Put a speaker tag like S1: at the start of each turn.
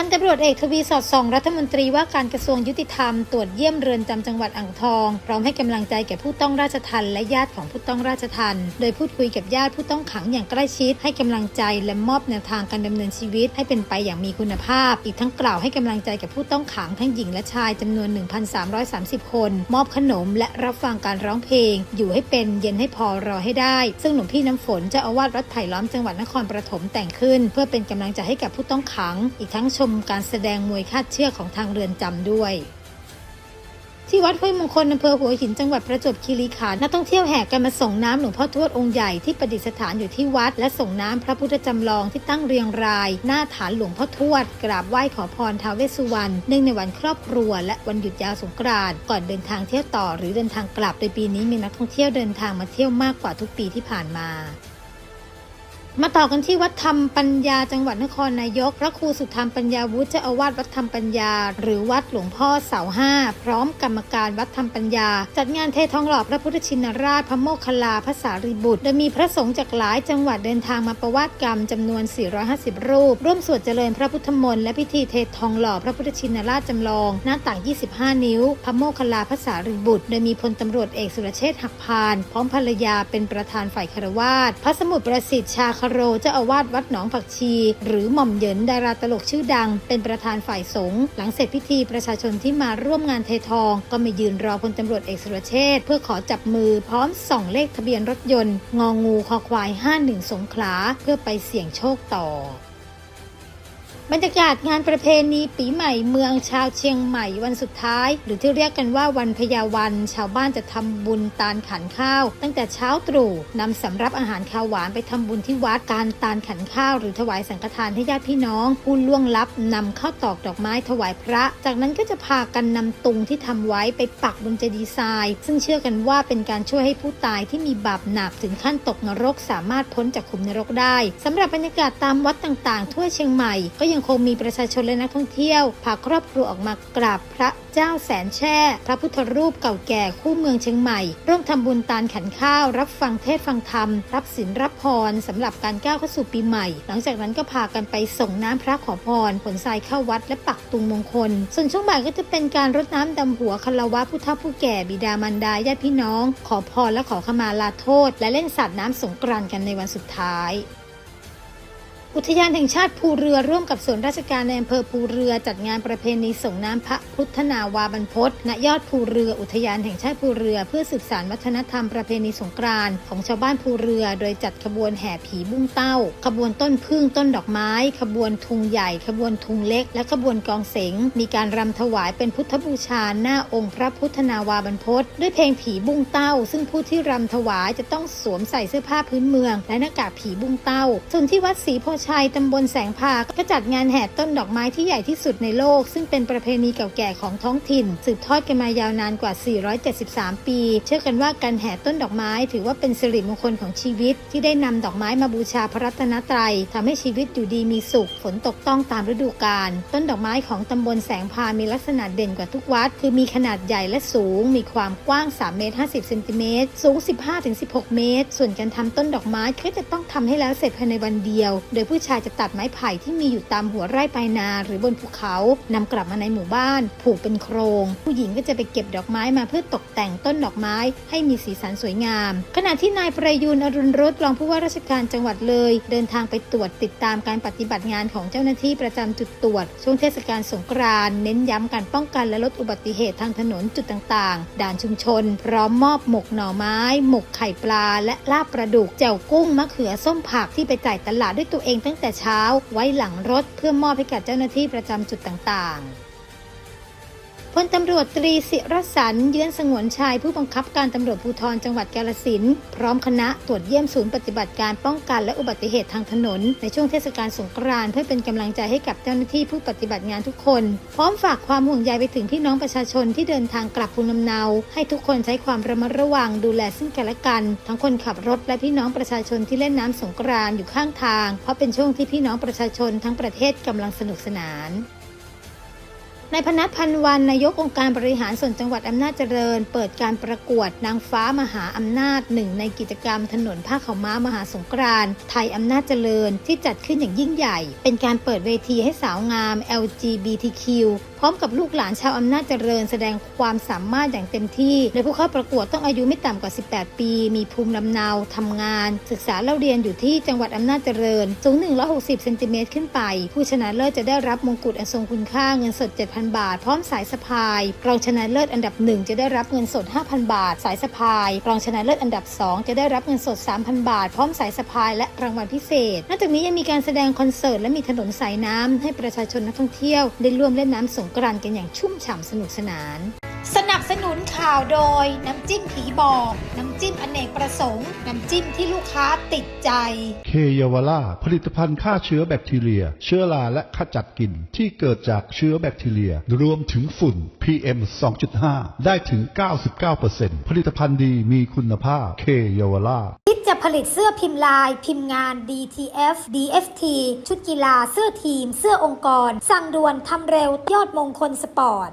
S1: พันตำรวจเอกทวีสอดส่องรัฐมนตรีว่าการกระทรวงยุติธรรมตรวจเยี่ยมเรือนจำจังหวัดอ่างทอง พร้อมให้กำลังใจแก่ผู้ต้องราชทัณฑ์และญาติของผู้ต้องราชทัณฑ์โดยพูดคุยกับญาติผู้ต้องขังอย่างใกล้ชิด ให้กำลังใจและมอบแนวทางการดำเนินชีวิต ให้เป็นไปอย่างมีคุณภาพ อีกทั้งกล่าวให้กำลังใจแก่ผู้ต้องขังทั้งหญิงและชายจำนวน 1,330 คน มอบขนมและรับฟังการร้องเพลง อยู่ให้เป็นเย็นให้พอรอให้ได้ ซึ่งหลวงพี่น้ำฝนเจ้าอาวาสวัดไผ่ล้อมจังหวัดนครปฐมแต่งขึ้น เพื่อเป็นกำลังใจให้กับผู้ต้องขัง อีกทั้งชมการแสดงมวยคาดเชือกของทางเรือนจำด้วย ที่วัดห้วยมงคลอำเภอหัวหินจังหวัดประจวบคีรีขันธ์นักท่องเที่ยวแห่กันมาส่งน้ำหลวงพ่อทวดองค์ใหญ่ที่ประดิษฐานอยู่ที่วัด และส่งน้ำพระพุทธจำลองที่ตั้งเรียงราย หน้าฐานหลวงพ่อทวด กราบไหว้ขอพรท้าวเวสสุวรรณเนื่องในวันครอบครัว และวันหยุดยาวสงกรานต์ก่อนเดินทางเที่ยวต่อหรือเดินทางกลับโดยปีนี้มีนักท่องเที่ยวเดินทางมาเที่ยวมากกว่าทุกปีที่ผ่านมา มาต่อกันที่วัดธรรมปัญญาจังหวัดนครนายก พระครูสุธรรมปัญญาวุฒิเจ้าอาวาสวัดธรรมปัญญา หรือวัดหลวงพ่อเสาห้าพร้อมกรรมการวัดธรรมปัญญา จัดงานเททองหล่อพระพุทธชินราชพระโมคคัลลาพระสารีบุตร โดยมีพระสงฆ์จากหลายจังหวัดเดินทางมาประวาติกรรมจำนวน 450 รูป ร่วมสวดเจริญพระพุทธมนต์และพิธีเททองหล่อพระพุทธชินราชจำลองหน้าต่าง 25 นิ้ว พระโมคคัลลาพระสารีบุตร โดยมีพลตำรวจเอกสุรเชษฐ์หักพาน พร้อมภรรยาเป็นประธานฝ่ายคารวาสพระสมุทรประสิทธิ์ชาคโรเจ้าอาวาสวัดหนองผักชี หรือหม่อมเหยินดาราตลกชื่อดัง เป็นประธานฝ่ายสงฆ์หลังเสร็จพิธีประชาชนที่มาร่วมงานเททอง ก็มายืนรอพลตำรวจเอกสุรเชษเพื่อขอจับมือพร้อมส่องเลขทะเบียนรถยนต์ งองูคอควาย 51 สงขลาเพื่อไปเสี่ยงโชคต่อ บรรยากาศงานประเพณีปีใหม่เมืองชาวเชียงใหม่วันสุดท้าย หรือที่เรียกกันว่าวันพญาวัน ชาวบ้านจะทำบุญตาลขันข้าว ตั้งแต่เช้าตรู่นำสำรับอาหารข้าวหวานไปทำบุญที่วัดการตาลขันข้าว หรือถวายสังฆทานให้ญาติพี่น้อง ผู้ล่วงลับนำข้าวตอกดอกไม้ถวายพระ จากนั้นก็จะพากันนำตุงที่ทำไว้ไปปักบนเจดีย์ทราย ซึ่งเชื่อกันว่าเป็นการช่วยให้ผู้ตายที่มีบาปหนักถึงขั้นตกนรกสามารถพ้นจากขุมนรกได้สำหรับบรรยากาศตามวัดต่างๆ ทั่วเชียงใหม่ก็ยังคงมีประชาชนและนักท่องเที่ยวพาครอบครัวออกมากราบพระเจ้าแสนแช่ พระพุทธรูปเก่าแก่คู่เมืองเชียงใหม่ ร่วมทำบุญตาลขันข้าว รับฟังเทศฟังธรรม รับศีลรับพรสำหรับการก้าวเข้าสู่ปีใหม่ หลังจากนั้นก็พากันไปส่งน้ำพระขอพร ผลทรายเข้าวัดและปักตุงมงคล ส่วนช่วงบ่ายก็จะเป็นการรดน้ำดำหัวคารวะผู้เฒ่าผู้แก่บิดามารดาญาติพี่น้อง ขอพรและขอขมาลาโทษ และเล่นสาดน้ำสงกรานต์กันในวันสุดท้าย อุทยานแห่งชาติภูเรือร่วมกับส่วนราชการในอำเภอภูเรือจัดงานประเพณีส่งน้ำพระพุทธนาวาบรรพตณยอดภูเรืออุทยานแห่งชาติภูเรือเพื่อสืบสานวัฒนธรรมประเพณีสงกรานต์ของชาวบ้านภูเรือ โดยจัดขบวนแห่ผีบุ้งเต้า ขบวนต้นพึ่งต้นดอกไม้ ขบวนทุงใหญ่ ขบวนทุงเล็ก และขบวนกองเสงมีการรำถวายเป็นพุทธบูชาหน้าองค์พระพุทธนาวาบรรพตด้วยเพลงผีบุ้งเต้า ซึ่งผู้ที่รำถวายจะต้องสวมใส่เสื้อผ้าพื้นเมือง และหน้ากากผีบุ้งเต้า ส่วนที่วัดศรีโพชัยตำบลแสงพาก็จัดงานแห่ต้นดอกไม้ที่ใหญ่ที่สุดในโลก ซึ่งเป็นประเพณีเก่าแก่ของท้องถิ่น สืบทอดกันมายาวนานกว่า 473 ปี เชื่อกันว่าการแห่ต้นดอกไม้ ถือว่าเป็นสิริมงคลของชีวิต ที่ได้นำดอกไม้มาบูชาพระรัตนตรัยทำให้ชีวิตอยู่ดีมีสุข ฝนตกต้องตามฤดูกาลต้นดอกไม้ของตำบลแสงพามีลักษณะเด่นกว่าทุกวัด คือมีขนาดใหญ่และสูง มีความกว้าง 3 เมตร 50 เซนติเมตร สูง 15-16 เมตร ส่วนการทำต้นดอกไม้ก็จะต้องทำให้แล้วเสร็จภายในวันเดียว โดยผู้ชายจะตัดไม้ไผ่ที่มีอยู่ตามหัวไร่ปลายนาหรือบนภูเขานำกลับมาในหมู่บ้าน ผูกเป็นโครง ผู้หญิงก็จะไปเก็บดอกไม้มาเพื่อตกแต่งต้นดอกไม้ให้มีสีสันสวยงาม ขณะที่นายประยูนอรุณรสรองผู้ว่าราชการจังหวัดเลย เดินทางไปตรวจติดตามการปฏิบัติงานของเจ้าหน้าที่ประจำจุดตรวจ ช่วงเทศกาลสงกรานต์เน้นย้ำการป้องกันและลดอุบัติเหตุทางถนนจุดต่างๆ ด่านชุมชน พร้อมมอบหมกหน่อไม้ หมกไข่ปลา และลาบปลาดุกแจ่วกุ้งมะเขือส้มผักที่ไปจ่ายตลาดด้วยตัวเองตั้งแต่เช้าไว้หลังรถเพื่อมอบให้กับเจ้าหน้าที่ประจำจุดต่างๆ ลตำรวจตรีศิรสันเยื้อนสงวนชัยผู้บังคับการตำรวจภูธรจังหวัดกาลสินพร้อมคณะตรวจเยี่ยมศูนย์ปฏิบัติการป้องกันและอุบัติเหตุทางถนน ในช่วงเทศกาลสงกรานต์เพื่อเป็นกำลังใจให้กับเจ้าหน้าที่ผู้ปฏิบัติงานทุกคน พร้อมฝากความห่วงใยไปถึงพี่น้องประชาชนที่เดินทางกลับภูมิลำเนา ให้ทุกคนใช้ความระมัดระวังดูแลซึ่งกันและกัน ทั้งคนขับรถและพี่น้องประชาชนที่เล่นน้ำสงกรานต์อยู่ข้างทาง เพราะเป็นช่วงที่พี่น้องประชาชนทั้งประเทศกำลังสนุกสนาน นายพนัทพันวันนายกองค์การบริหารส่วนจังหวัดอำนาจเจริญ เปิดการประกวดนางฟ้ามหาอำนาจหนึ่งในกิจกรรมถนนผ้าขาวม้ามหาสงกรานต์ไทยอำนาจเจริญที่จัดขึ้นอย่างยิ่งใหญ่ เป็นการเปิดเวทีให้สาวงาม LGBTQ พร้อมกับลูกหลานชาวอำนาจเจริญ แสดงความสามารถอย่างเต็มที่โดยผู้เข้าประกวดต้องอายุไม่ต่ำกว่า 18 ปี มีภูมิลำเนาทำงาน ศึกษาเล่าเรียนอยู่ที่จังหวัดอำนาจเจริญสูง 160 เซนติเมตรขึ้นไป ผู้ชนะเลิศจะได้รับมงกุฎอันทรงคุณค่าเงินสด7,000บาท พร้อมสายสะพาย รองชนะเลิศอันดับ 1 จะได้รับเงินสด 5,000 บาท สายสะพาย รองชนะเลิศอันดับ 2 จะได้รับเงินสด 3,000 บาท พร้อมสายสะพายและรางวัลพิเศษ นอกจากนี้ยังมีการแสดงคอนเสิร์ตและมีถนนสายน้ำให้ประชาชนนักท่องเที่ยว ได้ร่วมเล่นน้ำสงกรานต์กันอย่างชุ่มฉ่ำสนุกสนาน สนับสนุนข่าวโดยน้ำจิ้มผีบอก น้ำจิ้มอเนกประสงค์ น้ำจิ้มที่ลูกค้าติดใจ
S2: เคเยาวราชผลิตภัณฑ์ฆ่าเชื้อแบคทีเรีย เชื้อราและขจัดกลิ่นที่เกิดจากเชื้อแบคทีเรีย รวมถึงฝุ่น PM 2.5 ได้ถึง 99%ผลิตภัณฑ์ดีมีคุณภาพเคเยาวราช
S1: คิดจะผลิตเสื้อพิมพ์ลาย พิมพ์งาน DTF DFT ชุดกีฬาเสื้อทีม เสื้อองค์กร สั่งด่วนทำเร็วยอดมงคลสปอร์ต